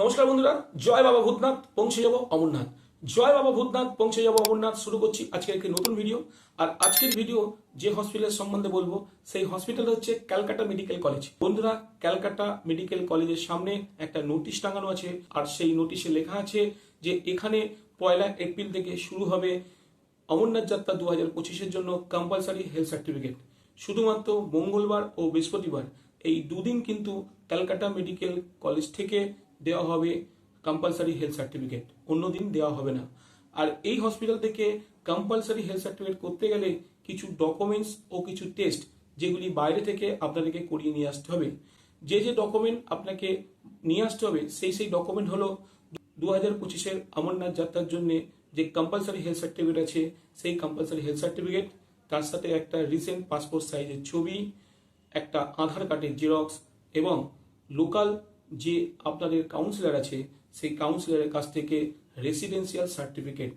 নমস্কার বন্ধুরা, জয় বাবা ভূতনাথ, পৌঁছে যাব অমরনাথ। জয় বাবা ভূতনাথ, পৌঁছে যাব অমরনাথ, শুরু করছি আজকের একটি নতুন ভিডিও আর আজকের ভিডিও যে হসপিটালের সম্বন্ধে বলব, সেই হসপিটাল হচ্ছে ক্যালকাটা মেডিকেল কলেজ। বন্ধুরা, ক্যালকাটা মেডিকেল কলেজের সামনে একটা নোটিশ টাঙানো আছে, আর সেই নোটিশে লেখা আছে যে এখানে পয়লা এপ্রিল থেকে শুরু হবে অমরনাথ যাত্রা দু হাজার পঁচিশের জন্য কম্পালসারি হেলথ সার্টিফিকেট শুধুমাত্র মঙ্গলবার ও বৃহস্পতিবার, এই দুদিন কিন্তু ক্যালকাটা মেডিকেল কলেজ থেকে দেওয়া হবে কম্পালসারি হেলথ সার্টিফিকেট অন্য দিন দেওয়া হবে না। আর এই হসপিটাল থেকে কম্পালসারি হেলথ সার্টিফিকেট করতে গেলে কিছু ডকুমেন্টস ও কিছু টেস্ট যেগুলি বাইরে থেকে আপনাদেরকে করিয়ে নিয়ে আসতে হবে। যে যে ডকুমেন্ট আপনাকে নিয়ে আসতে হবে, সেই সেই ডকুমেন্ট হলো দু হাজার পঁচিশের অমরনাথ যাত্রার জন্য যে কম্পালসারি হেলথ সার্টিফিকেট আছে, সেই কম্পালসারি হেলথ সার্টিফিকেট তার সাথে একটা রিসেন্ট পাসপোর্ট সাইজের ছবি, একটা আধার কার্ডের জেরক্স এবং লোকাল যে আপনাদের কাউন্সিলর আছে, সেই কাউন্সিলরের কাছ থেকে রেসিডেন্সিয়াল সার্টিফিকেট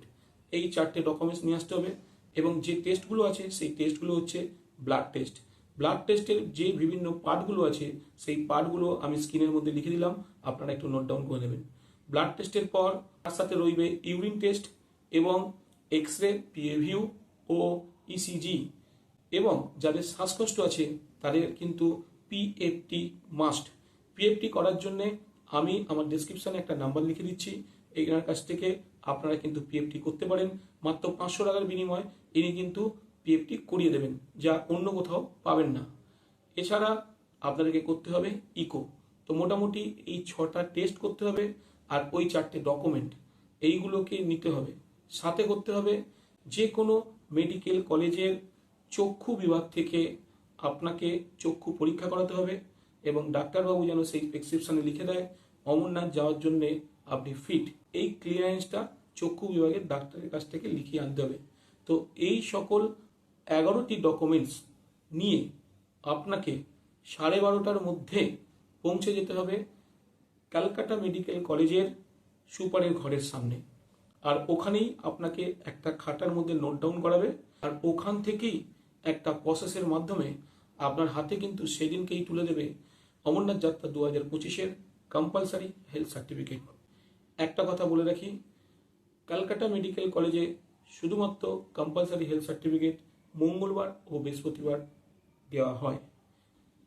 এই চারটে ডকুমেন্টস নিয়ে আসতে হবে এবং যে টেস্টগুলো আছে, সেই টেস্টগুলো হচ্ছে ব্লাড টেস্ট ব্লাড টেস্টের যে বিভিন্ন পার্টগুলো আছে, সেই পার্টগুলো আমি স্ক্রিনের মধ্যে লিখে দিলাম, আপনারা একটু নোট ডাউন করে নেবেন। ব্লাড টেস্টের পর তার সাথে রইবে ইউরিন টেস্ট এবং এক্স রে পিএভিউ ও ইসিজি এবং যাদের শ্বাসকষ্ট আছে, তাদের কিন্তু পিএফটি মাস্ট পিএফটি করার জন্য আমি আমার ডেসক্রিপশনে একটা নাম্বার লিখে দিচ্ছি। এইনার কাছ থেকে আপনারা কিন্তু পিএফটি করতে পারেন। মাত্র পাঁচশো টাকার বিনিময়ে ইনি কিন্তু পিএফটি করিয়ে দেবেন, যা অন্য কোথাও পাবেন না। এছাড়া আপনাদেরকে করতে হবে ইকো তো মোটামুটি এই ছটা টেস্ট করতে হবে আর ওই চারটে ডকুমেন্ট এইগুলোকে নিতে হবে। সাথে করতে হবে যে কোনো মেডিকেল কলেজের চক্ষু বিভাগ থেকে আপনাকে চক্ষু পরীক্ষা করাতে হবে। এবং ডাক্তারবাবু যেন সেই প্রেসক্রিপশনে লিখে দেয়, অমরনাথ যাওয়ার জন্য আপনি ফিট এই ক্লিয়ারেন্সটা চক্ষু বিভাগের ডাক্তারের কাছ থেকে লিখিয়ে আনতে হবে। তো এই সকল এগারোটি ডকুমেন্টস নিয়ে আপনাকে সাড়ে বারোটার মধ্যে পৌঁছে যেতে হবে ক্যালকাটা মেডিকেল কলেজের সুপারের ঘরের সামনে। আর ওখানেই আপনাকে একটা খাটার মধ্যে নোট ডাউন করাবে। আর ওখান থেকেই একটা প্রসেসের মাধ্যমে আপনার হাতে কিন্তু সেদিনকেই তুলে দেবে অমরনাথ যাত্রা দু হাজার পঁচিশের কম্পালসারি হেলথ সার্টিফিকেট একটা কথা বলে রাখি ক্যালকাটা মেডিকেল কলেজে শুধুমাত্র কম্পালসারি হেলথ সার্টিফিকেট মঙ্গলবার ও বৃহস্পতিবার দেওয়া হয়।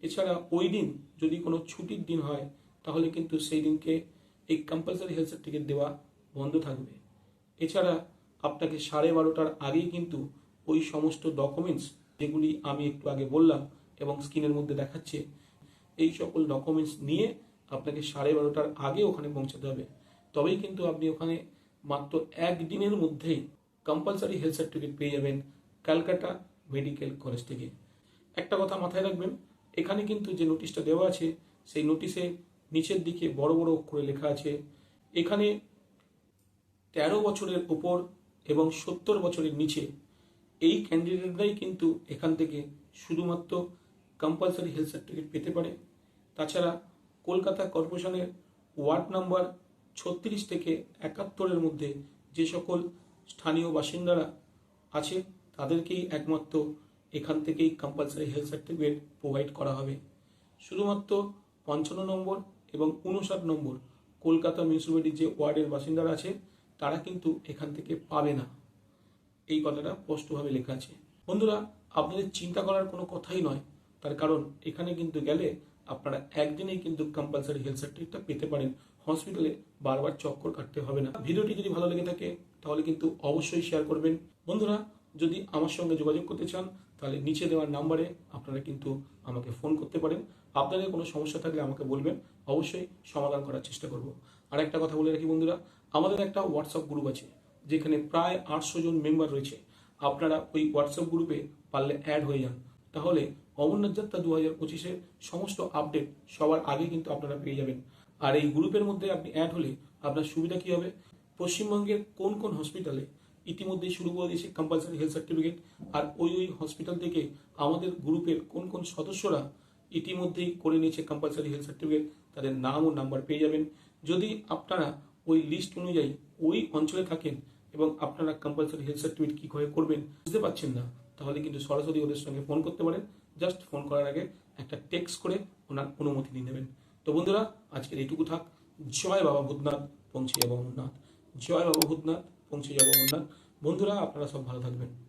এছাড়া ওই দিন যদি কোনো ছুটির দিন হয়, তাহলে কিন্তু সেই দিনকে এই কম্পালসারি হেলথ সার্টিফিকেট দেওয়া বন্ধ থাকবে। এছাড়া আপনাকে সাড়ে বারোটার আগেই কিন্তু ওই সমস্ত ডকুমেন্টস যেগুলি আমি একটু আগে বললাম এবং স্ক্রিনের মধ্যে দেখাচ্ছে এই সকল ডকুমেন্টস নিয়ে আপনাকে সাড়ে বারোটার আগে ওখানে পৌঁছাতে হবে তবেই কিন্তু আপনি ওখানে মাত্র একদিনের মধ্যেই কম্পালসারি হেলথ সার্টিফিকেট পেয়ে যাবেন ক্যালকাটা মেডিকেল কলেজ থেকে। একটা কথা মাথায় রাখবেন, এখানে কিন্তু যে নোটিশটা দেওয়া আছে, সেই নোটিশে নিচের দিকে বড় বড় অক্ষরে লেখা আছে, এখানে তেরো বছরের উপর এবং সত্তর বছরের নিচে এই ক্যান্ডিডেটরাই কিন্তু এখান থেকে শুধুমাত্র কম্পালসারি হেলথ সার্টিফিকেট পেতে পারে। তাছাড়া কলকাতা কর্পোরেশনের ওয়ার্ড নাম্বার ছত্রিশ থেকে একাত্তরের মধ্যে যে সকল স্থানীয় বাসিন্দারা আছে, তাদেরকেই একমাত্র এখান থেকেই কম্পালসারি হেলথ সার্টিফিকেট প্রোভাইড করা হবে। শুধুমাত্র পঞ্চান্ন নম্বর এবং উনষাট নম্বর কলকাতা মিউনিসিপ্যালিটির যে ওয়ার্ডের বাসিন্দারা আছে, তারা কিন্তু এখান থেকে পাবে না। এই কথাটা স্পষ্টভাবে লেখা আছে। বন্ধুরা, আপনাদের চিন্তা করার কোনো কথাই নয়। তার কারণ এখানে কিন্তু গেলে আপনারা একদিনেই কিন্তু কম্পালসারি হেলথ সার্টিফিকেটটা পেতে পারেন। হসপিটালে বারবার চক্কর কাটতে হবে না। ভিডিওটি যদি ভালো লেগে থাকে, তাহলে কিন্তু অবশ্যই শেয়ার করবেন। বন্ধুরা, যদি আমার সঙ্গে যোগাযোগ করতে চান, তাহলে নিচে দেওয়ার নাম্বারে আপনারা কিন্তু আমাকে ফোন করতে পারেন। আপনাদের কোনো সমস্যা থাকলে আমাকে বলবেন। অবশ্যই সমাধান করার চেষ্টা করব। আর একটা কথা বলে রাখি বন্ধুরা, আমাদের একটা হোয়াটসঅ্যাপ গ্রুপ আছে, যেখানে প্রায় আটশো জন মেম্বার রয়েছে। আপনারা ওই হোয়াটসঅ্যাপ গ্রুপে পারলে অ্যাড হয়ে যান। তাহলে অমরনাথ যাত্রা দু হাজার পঁচিশের সমস্ত আপডেট সবার আগে কিন্তু আপনারা পেয়ে যাবেন। আর এই গ্রুপের মধ্যে আপনি অ্যাড হলে আপনার সুবিধা কি হবে? পশ্চিমবঙ্গের কোন কোন হসপিটালে ইতিমধ্যেই শুরু করে দিয়েছে কম্পালসারি হেলথ সার্টিফিকেট আর ওই ওই হসপিটাল থেকে আমাদের গ্রুপের কোন কোন সদস্যরা ইতিমধ্যেই করে নিয়েছে কম্পালসারি হেলথ সার্টিফিকেট তাদের নাম ও নাম্বার পেয়ে যাবেন। যদি আপনারা ওই লিস্ট অনুযায়ী ওই অঞ্চলে থাকেন এবং আপনারা কম্পালসারি হেলথ সার্টিফিকেট কী করে করবেন বুঝতে পারছেন না, তাহলে কিন্তু সরাসরি ওদের সঙ্গে ফোন করতে পারেন। জাস্ট ফোন করার আগে একটা টেক্সট করে ওনার অনুমতি নিয়ে নেবেন। তো বন্ধুরা, আজকের এইটুকু থাক। জয় বাবা ভূতনাথ, পৌঁছে যাব অমরনাথ। জয় বাবা ভূতনাথ, পৌঁছে যাব অমরনাথ। বন্ধুরা, আপনারা সব ভালো থাকবেন।